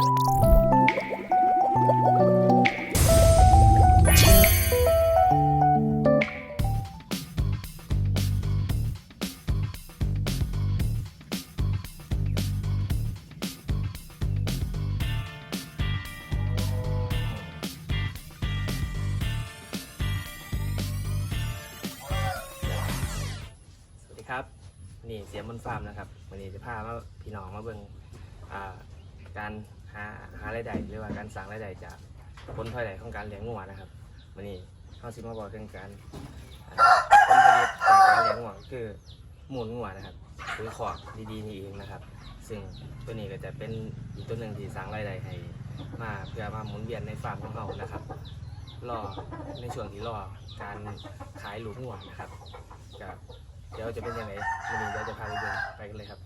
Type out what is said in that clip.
สวัสดีครับนี่เสียมบนฟาร์มนะครับวันนี้จะพาพี่น้องมาเบิ่งอ่าการ หาหารายได้หรือว่าการสร้างรายได้จากผลพลอยได้ของการเลี้ยงงัวนะครับวันนี้เขาสิมาบอกเรื่องการอ่าผลผลิตจากการเลี้ยงงัวก็คือมูลงัวนะครับหรือขอกดีๆนี่เองนะครับ ซึ่งตัวนี้ก็จะเป็นอีกตัวหนึ่งที่สร้างรายได้ให้มาเพื่อมาหมุนเวียนในฟาร์มของเรานะครับรอในช่วงที่รอการขายหลูกงัวนะครับก็เดี๋ยวจะเป็นยังไงวันนี้เดี๋ยวจะพาไปดูไปกันเลยครับ